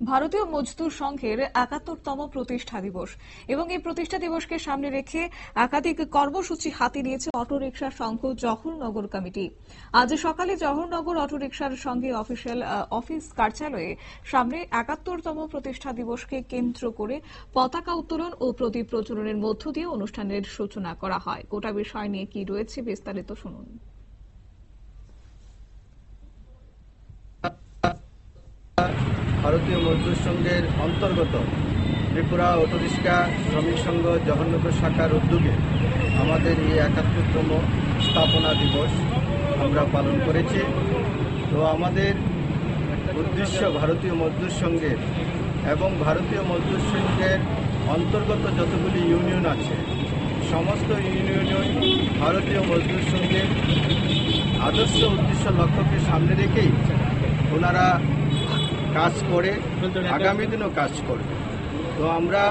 ভারতীয় মজদুর সংঘের একাত্তরতম প্রতিষ্ঠা দিবস এবং এই প্রতিষ্ঠা দিবসকে সামনে রেখে একাধিক কর্মসূচি হাতে নিয়েছে অটোরিকশা সংঘ জহরনগর কমিটি। আজ সকালে জওহরনগর অটোরিকশার সঙ্গে অফিসিয়াল অফিস কার্যালয়ে সামনে একাত্তরতম প্রতিষ্ঠা দিবসকে কেন্দ্র করে পতাকা উত্তোলন ও প্রদীপ প্রচলনের মধ্য দিয়ে অনুষ্ঠানের সূচনা করা হয়। গোটা বিষয় নিয়ে কি রয়েছে বিস্তারিত শুনুন। ভারতীয় মজদুর সংঘের অন্তর্গত ত্রিপুরা অটোরিক্সা শ্রমিক সংঘ জওহরনগর শাখার উদ্যোগে আমাদের এই একাত্তরতম স্থাপনা দিবস আমরা পালন করেছি। তো আমাদের উদ্দেশ্য ভারতীয় মজদুর সংঘের এবং ভারতীয় মজদুর সংঘের অন্তর্গত যতগুলি ইউনিয়ন আছে, সমস্ত ইউনিয়ন ভারতীয় মজদুর সংঘের আদর্শ উদ্দেশ্য লক্ষ্যকে সামনে রেখেই ওনারা কাজ করে আগামী দিনও কাজ করবে। তো আমরা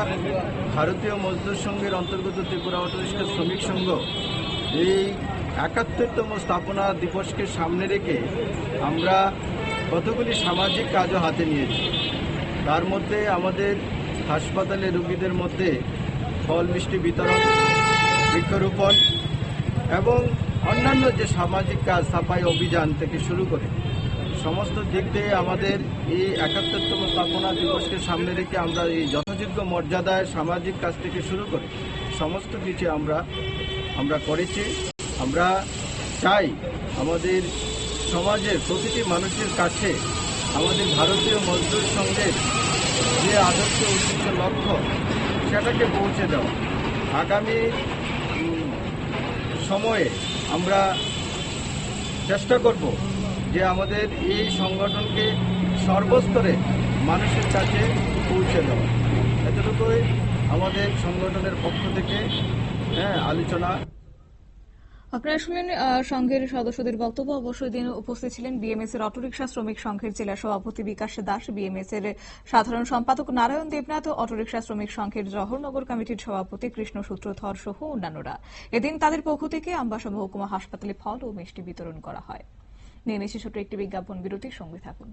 ভারতীয় মজদুর সংঘের অন্তর্গত ত্রিপুরা অটোরিক্সা শ্রমিক সংঘ এই একাত্তরতম স্থাপনা দিবসকে সামনে রেখে আমরা কতগুলি সামাজিক কাজও হাতে নিয়েছি। তার মধ্যে আমাদের হাসপাতালে রোগীদের মধ্যে ফল মিষ্টি বিতরণ বৃক্ষরোপণ এবং অন্যান্য যে সামাজিক কাজ সাফাই অভিযান থেকে শুরু করে সমস্ত দিক দিয়ে আমাদের এই একাত্তরতম স্থাপনা দিবসকে সামনে রেখে আমরা এই যথাযোগ্য মর্যাদায় সামাজিক কাজ থেকে শুরু করে সমস্ত কিছু আমরা আমরা করেছি। আমরা চাই আমাদের সমাজের প্রতিটি মানুষের কাছে আমাদের ভারতীয় মজদুর সংঘের যে আদর্শ উদ্দেশ্য লক্ষ্য, সেটাকে পৌঁছে দেওয়া। আগামী সময়ে আমরা চেষ্টা করব যে আমাদের এই সংগঠনকে সর্বস্তরে মানুষের কাছে পৌঁছে দেওয়া। এতটুকুই আমাদের সংগঠনের পক্ষ থেকে হ্যাঁ আলোচনা। আপনারা শুনলেন সংঘের সদস্যদের বক্তব্য। অবশ্যই দিন উপস্থিত ছিলেন বিএমএস এর অটোরিকশা শ্রমিক সংঘের জেলা সভাপতি বিকাশ দাস, বিএমএস এর সাধারণ সম্পাদক নারায়ণ দেবনাথ অটোরিকশা শ্রমিক সংঘের জহরনগর কমিটির সভাপতি কৃষ্ণ সূত্রধর সহ অন্যান্যরা। এদিন তাদের পক্ষ থেকে আমবাসা মহকুমা হাসপাতালে ফল ও মিষ্টি বিতরণ করা হয়। নিয়ে এসে ছোট একটি বিজ্ঞাপন বিরতির সঙ্গে থাকুন।